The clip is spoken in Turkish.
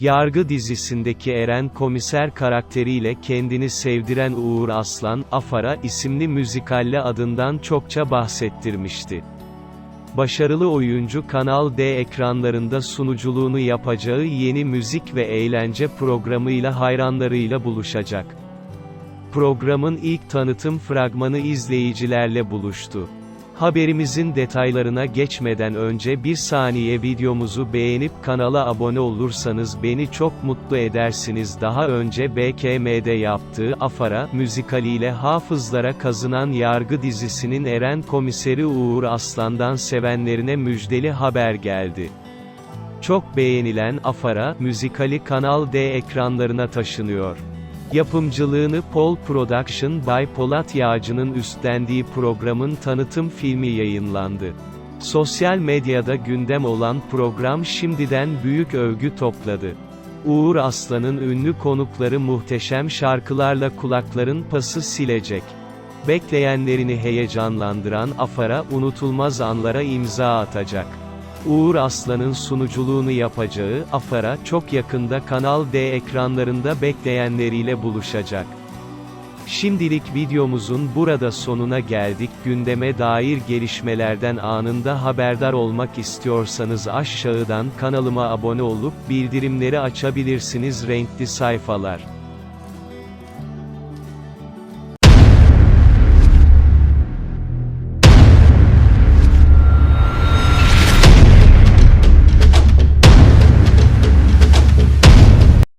Yargı dizisindeki Eren komiser karakteriyle kendini sevdiren Uğur Aslan, Afara isimli müzikalle adından çokça bahsettirmişti. Başarılı oyuncu Kanal D ekranlarında sunuculuğunu yapacağı yeni müzik ve eğlence programıyla hayranlarıyla buluşacak. Programın ilk tanıtım fragmanı izleyicilerle buluştu. Haberimizin detaylarına geçmeden önce bir saniye videomuzu beğenip kanala abone olursanız beni çok mutlu edersiniz. Daha önce BKM'de yaptığı Afara müzikaliyle hafızlara kazınan Yargı dizisinin Eren komiseri Uğur Aslan'dan sevenlerine müjdeli haber geldi. Çok beğenilen Afara müzikali Kanal D ekranlarına taşınıyor. Yapımcılığını Pol Production by Polat Yağcı'nın üstlendiği programın tanıtım filmi yayınlandı. Sosyal medyada gündem olan program şimdiden büyük övgü topladı. Uğur Aslan'ın ünlü konukları muhteşem şarkılarla kulakların pası silecek. Bekleyenlerini heyecanlandıran Afar'a unutulmaz anlara imza atacak. Uğur Aslan'ın sunuculuğunu yapacağı Afar'a çok yakında Kanal D ekranlarında bekleyenleriyle buluşacak. Şimdilik videomuzun burada sonuna geldik. Gündeme dair gelişmelerden anında haberdar olmak istiyorsanız aşağıdan kanalıma abone olup bildirimleri açabilirsiniz renkli sayfalar.